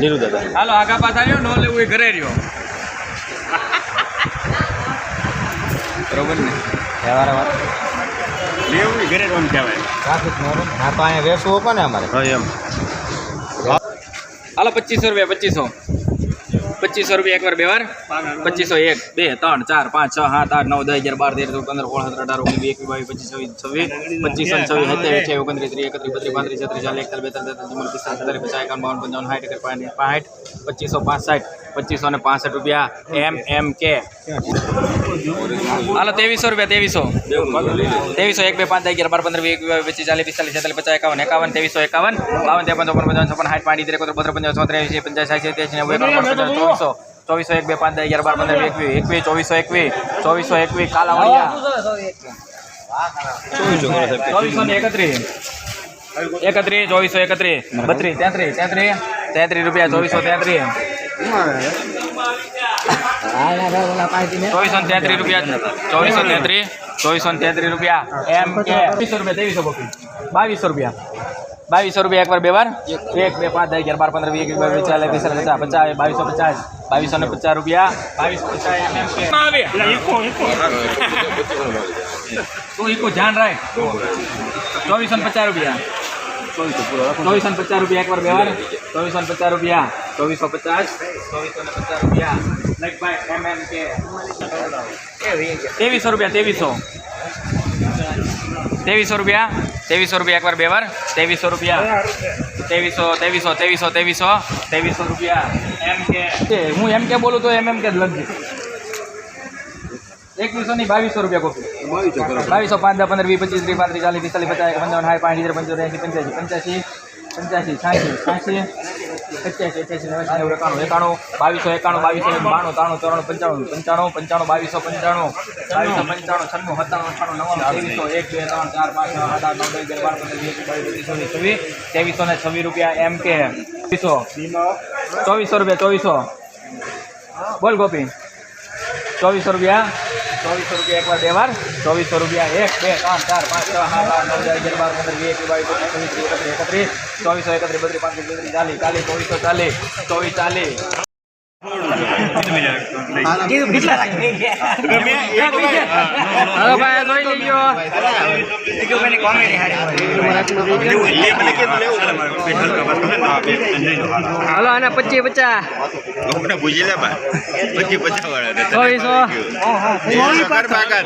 નીરુ દાદા. હાલો આગા પાછા રહ્યો નો લેવું એ ઘરે રહ્યો. બરોબર ને? વ્યવહાર વાત. લેવું ઘરે રમ કહેવાય. ટ્રાફિક નો હા તો અહીંયા વેસવું કોને અમારે? હા એમ. હાલો પચીસો રૂપિયા પચીસો. પચીસો રૂપિયા એકવાર બે વાર પચીસો એક બે ત્રણ ચાર પાંચ છ સાત આઠ નવ દસ અગિયાર બાર તેર ચૌદ પંદર સોળ સત્તર અઢાર ઓગણીસ એકવીસ બાવીસ પચીસ છવ્વીસ છવ્વીસ પચીસો ને છવ્વીસ સત્યાવીસ અઠ્યાવીસ ઓગણત્રીસ ત્રીસ એકત્રીસ બત્રીસ પાંત્રીસ છત્રીસ ચાલીસ એકતાલીસ બેતાલીસ તેતાલીસ ચુમ્માલીસ પિસ્તાલીસ સત્તાવીસ પચાસ એકાવન બાવન પંચાવન સાઠ એકર પાંઠ પચીસો પાસઠ પચીસો ને પાસઠ રૂપિયા એમ એમ કે હાલો ત્રેવીસો રૂપિયા ત્રેવીસો. ત્રેવીસો એક બે પાંચ દસ અગિયાર બાર પંદર વીસ એકવીસ બાવીસ પચીસ ચાલીસ પિસ્તાલીસ છેતાલીસ પચાસ એકાવન એકાવન ત્રેવીસો એકાવન બાવન ત્રેપન ચોપન પંચાવન છપ્પન સાઠ પાંચ ઇતેર એકોતેર બોતેર પંચાવન છોતેર એંસી પંચાસ સાઠ ત્યાસી નેવું એકાવન બાવન, પંચાવન ચોવીસો ચોવીસો એક બે પાંચ દસ અગિયાર બાર પંદર વીસ એકવીસ એકવીસ ચોવીસો એકવીસ ચોવીસો એકવીસ કાલાવડિયા ચોવીસો ને એકત્રીસ. એકત્રીસ ચોવીસો એકત્રીસ. બત્રીસ તેત્રીસ તેત્રીસ. તેત્રીસ રૂપિયા ચોવીસો તેત્રીસ. ચોવીસો ને તેત્રીસ રૂપિયા ચોવીસો ને તેત્રીસ. ચોવીસો ને તેત્રીસ રૂપિયા. એમ કે. ત્રીસો રૂપિયા ત્રેવીસો બકરી બાવીસો રૂપિયા. બાવીસો રૂપિયા એકવાર બે વાર? એક બે પાંચ દસ અગિયાર બાર પંદર વીસ એકવીસ ચાલીસ પિસ્તાલીસ પચાસ પચાસ બાવીસો પચાસ બાવીસો ને પચાસ રૂપિયા બાવીસો પચાસ તું ઈકો ધ્યાન રાખ. ચોવીસો ને પચાસ રૂપિયા. ચોવીસો ને પચાસ રૂપિયા એકવાર બે વાર. ચોવીસો ને પચાસ રૂપિયા. ચોવીસો પચાસ. ચોવીસો ને પચાસ રૂપિયા. ત્રેવીસો રૂપિયા તેવીસો તેવીસો રૂપિયા. ત્રેવીસો રૂપિયા એકવાર બે વાર. ત્રેવીસો રૂપિયા. ત્રેવીસો ત્રેવીસો ત્રેવીસો ત્રેવીસો. ત્રેવીસો રૂપિયા. એમ કે હું એમ કે બોલું તો એમ એમ કે જ લખજે. એકવીસો ની બાવીસો રૂપિયા કોફી બાવીસો પાંચ દસ પંદર વીસ પચીસ ત્રીસ પાંત્રીસ ચાલીસ પિસ્તાલીસ પચાસ પંચાવન સાઠ પાંચ પંચોતેર એસી પંચ્યાસી પંચ્યાસી પંચ્યાસી છ્યાસી છ્યાસી પચ્યાસી અઠ્યાસી નવ્યાસી નેવું એકાણું એકાણું, બાવીસો એકાણું, બાવીસો, બાણું, ત્રાણું, ચોરાણું, પંચાણું પંચાણું પંચાણું, બાવીસો પંચાણું બાવીસો, પંચાણું, છન્નું, સત્તાણું અઠાણું નવ્વાણું, ત્રેવીસો, એક, બે, ત્રણ, ચાર, પાંચ, છ, સાત નવ, દસ બાર, પંદર, વીસ છવ્વીસ, ત્રેવીસો ને છવ્વીસ રૂપિયા એમ કે. ચોવીસો. ચોવીસો રૂપિયા, ચોવીસો. બોલ ગોપી. ચોવીસો રૂપિયા. ચોવીસો રૂપિયા એકવાર બે વાર ચોવીસો રૂપિયા એક, બે, ત્રણ, ચાર, પાંચ, છ, સાત, આઠ, નવ, દસ, અગિયાર, બાર, પંદર, વીસ, એકવીસ, બાવીસ, એકત્રીસ ચોવીસો એકત્રીસ, બત્રીસ, પાંત્રીસ બત્રીસ ચાલીસ ચાલીસ, ચોવીસો ચાલીસ, ચોવીસ ચાલીસ. હાલો આના પચીસ પચાસ પૂછી લે પચીસ પચાસ વાળા ચોવીસો પાકા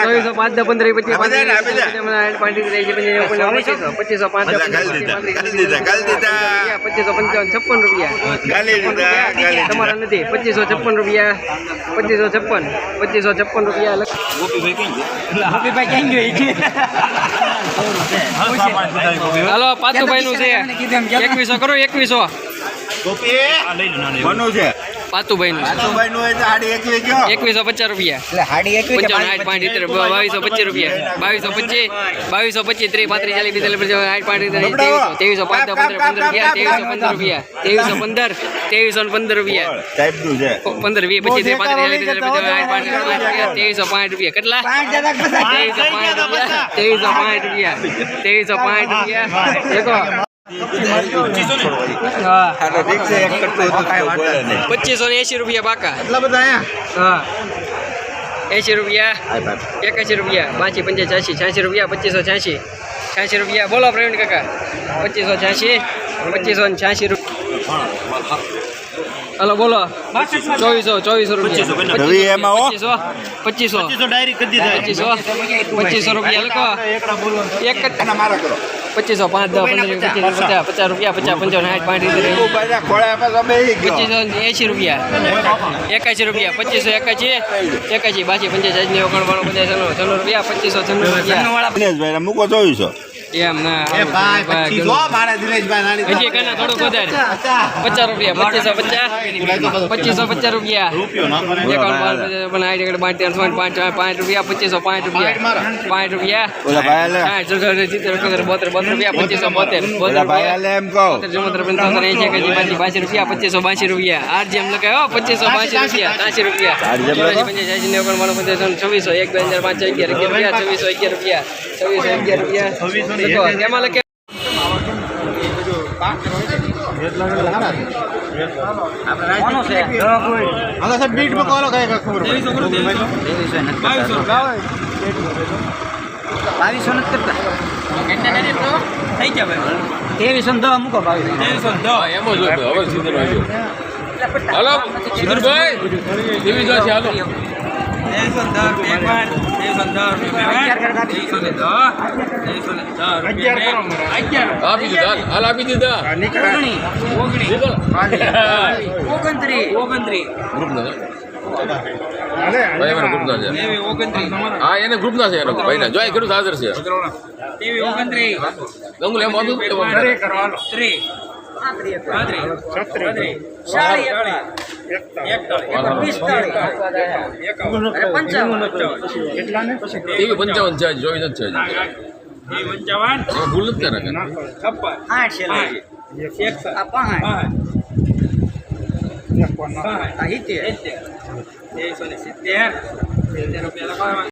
ચોવીસ પાંચ દસ પંદર પચીસ. પચીસો પાંચ પચીસો પંચાવન છપ્પન રૂપિયા તમારા નથી. પચીસો છપ્પન રૂપિયા પચીસો છપ્પન પચીસો છપ્પન રૂપિયા હાલો પાતુભાઈ નું છે. એકવીસો કરો એકવીસો. મનુ છે. પાતુભાઈ નું નું ગયો એકવીસો પચાસ રૂપિયા. પંચાવન આઠ પાંચ ઇતેર બાવીસો પચીસ રૂપિયા. બાવીસો પચીસ બાવીસો પચીસ ત્રીસ પાંત્રીસ ચાલીસ પચાસ આઠ પાંચ ઇતેર ત્રેવીસો ત્રેવીસો પાંચ પંદર પંદર રૂપિયા ત્રેવીસો પંદર રૂપિયા ત્રેવીસો પંદર ત્રેવીસો પંદર રૂપિયા. પંદર વીસ પચીસ ત્રીસ પાંત્રીસ ચાલીસ આઠ પાંચ રૂપિયા. ત્રેવીસો પાંચ રૂપિયા કેટલા ત્રેવીસો પાંચ રૂપિયા. ત્રેવીસો પાંચ રૂપિયા. ત્રેવીસો પાંચ રૂપિયા. પચીસો ને? એંશી રૂપિયા બાકા. એટલા બધા અહીંયા? હા. એંશી રૂપિયા એકાશી રૂપિયા પાંચી પંચા છ્યાસી છ્યાસી રૂપિયા પચીસો છ્યાસી. છ્યાસી રૂપિયા. બોલો પ્રવીણ કાકા. પચીસો છ્યાસી પચીસો ને છ્યાસી રૂપિયા હલો બોલો. ચોવીસો ચોવીસો રૂપિયા. પચીસો પચીસો પચીસો પચીસો. રૂપિયા લખો. એક જ મારા કરો. પચીસો પાંચ દસ પંદર પચીસ પચાસ. પચાસ રૂપિયા પચાસ પંચાવન સાઠ ગયો પચીસો એંશી રૂપિયા. એકાસી રૂપિયા પચીસો એકાસી એકાસી બાસી પંચાસ ને ઓગણ પચાસ રૂપિયા પચીસો છન્નું રૂપિયા. મૂકો ચોવીસો એમ ના હજી કને થોડુંક વધારે. પચાસ રૂપિયા પચીસો પચાસ. પચીસો પચાસ રૂપિયા. પાંચ ત્રણ પાંચ પાંચ પાંચ રૂપિયા પચીસો પાંચ રૂપિયા. પાંચ રૂપિયા. બોતેર બોતેર રૂપિયા પચીસો બોતેર. બાસી રૂપિયા. પચીસો બાસી રૂપિયા. આર જેમ લખાયો પચીસો બાસી રૂપિયા ત્યાસી રૂપિયા. છવ્વીસો એક બે હજાર પાંચસો અગિયાર અગિયાર રૂપિયા છવ્વીસો અગિયાર રૂપિયા છવ્વીસો અગિયાર રૂપિયા લખો તેમાં લખે બાવીસો નથી કરતા? થઈ ગયા ભાઈ. ત્રેવીસો દસ મૂકો બાવીસો. ત્રેવીસો દસ એમાં જો હવે આવ્યો હાલો સિંદરભાઈ છે હાલો. આપી દીધા હાલ, આપી દીધા. ઓગણત્રીસ ઓગણત્રીસ ગ્રુપ ના ભાઈ એના ગ્રુપ છે હા એને ગ્રુપ છે એનો ભાઈ ના જો એ હાજર છે ગંગુલ એમ વાંધો પંચાવન. છે ચોવીસ જ છે ભૂલ નથી કરે છપ્પન. આઠ છે પાંચ. સિત્તેર. સિત્તેર. રૂપિયા